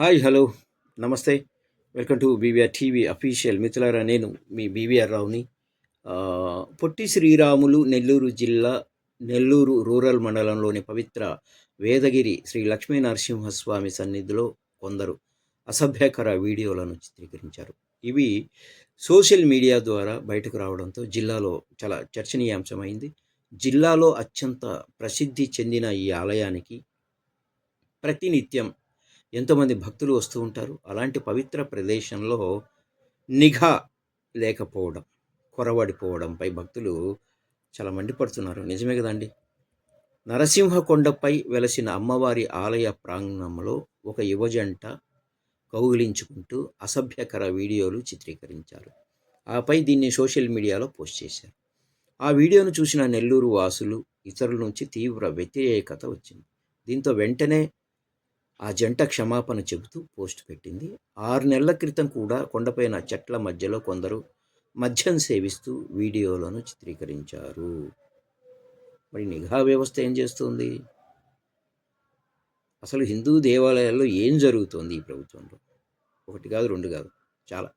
Hi hello నమస్తే. Welcome to BVR TV official మిత్రులారా నేను మీ బీవీఆర్ రావుని. పొట్టి శ్రీరాములు నెల్లూరు జిల్లా నెల్లూరు రూరల్ మండలంలోని పవిత్ర వేదగిరి శ్రీ లక్ష్మీ నరసింహస్వామి సన్నిధిలో కొందరు అసభ్యకర వీడియోలను చిత్రీకరించారు. ఇవి సోషల్ మీడియా ద్వారా బయటకు రావడంతో జిల్లాలో చాలా చర్చనీయాంశమైంది. జిల్లాలో అత్యంత ప్రసిద్ధి చెందిన ఈ ఆలయానికి ప్రతినిత్యం ఎంతోమంది భక్తులు వస్తూ ఉంటారు. అలాంటి పవిత్ర ప్రదేశంలో నిఘా లేకపోవడం కొరవడిపోవడంపై భక్తులు చాలా మండిపడుతున్నారు. నిజమే కదండి? నరసింహకొండపై వెలసిన అమ్మవారి ఆలయ ప్రాంగణంలో ఒక యువజంట కౌగిలించుకుంటూ అసభ్యకర వీడియోలు చిత్రీకరించారు. ఆపై దీన్ని సోషల్ మీడియాలో పోస్ట్ చేశారు. ఆ వీడియోను చూసిన నెల్లూరు వాసులు ఇతరుల నుంచి తీవ్ర వ్యతిరేకత వచ్చింది. దీంతో వెంటనే ఆ జంట క్షమాపణ చెబుతూ పోస్ట్ పెట్టింది. ఆరు నెలల క్రితం కూడా కొండపైన చెట్ల మధ్యలో కొందరు మద్యం సేవిస్తూ వీడియోలను చిత్రీకరించారు. మరి నిఘా వ్యవస్థ ఏం చేస్తుంది? అసలు హిందూ దేవాలయాల్లో ఏం జరుగుతోంది ఈ ప్రభుత్వంలో? ఒకటి కాదు రెండు కాదు చాలా.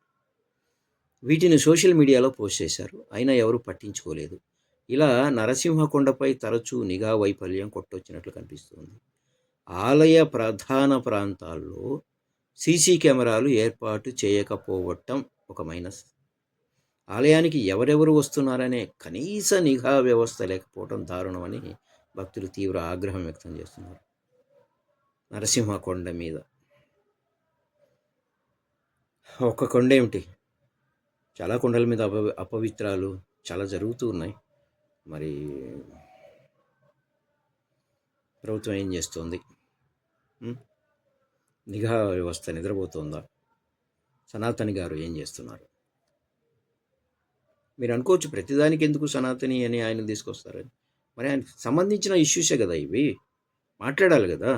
వీటిని సోషల్ మీడియాలో పోస్ట్ చేశారు. అయినా ఎవరు పట్టించుకోలేదు. ఇలా నరసింహకొండపై తరచూ నిఘా వైఫల్యం కొట్టొచ్చినట్లు కనిపిస్తుంది. ఆలయ ప్రధాన ప్రాంతాల్లో సీసీ కెమెరాలు ఏర్పాటు చేయకపోవటం ఒక మైనస్. ఆలయానికి ఎవరెవరు వస్తున్నారనే కనీస నిఘా వ్యవస్థ లేకపోవడం దారుణమని భక్తులు తీవ్ర ఆగ్రహం వ్యక్తం చేస్తున్నారు. నరసింహ కొండ మీద. ఒక్క కొండ ఏమిటి? చాలా కొండల మీద అప అపవిత్రాలు చాలా జరుగుతూ ఉన్నాయి. మరి ప్రభుత్వం ఏం చేస్తుంది? నిఘా వ్యవస్థ నిద్రపోతుందా? సనాతని గారు ఏం చేస్తున్నారు? మీరు అనుకోవచ్చు ప్రతిదానికి ఎందుకు సనాతని అని ఆయన తీసుకొస్తారని మరి ఆయన సంబంధించిన ఇష్యూసే కదా ఇవి? మాట్లాడాలి కదా?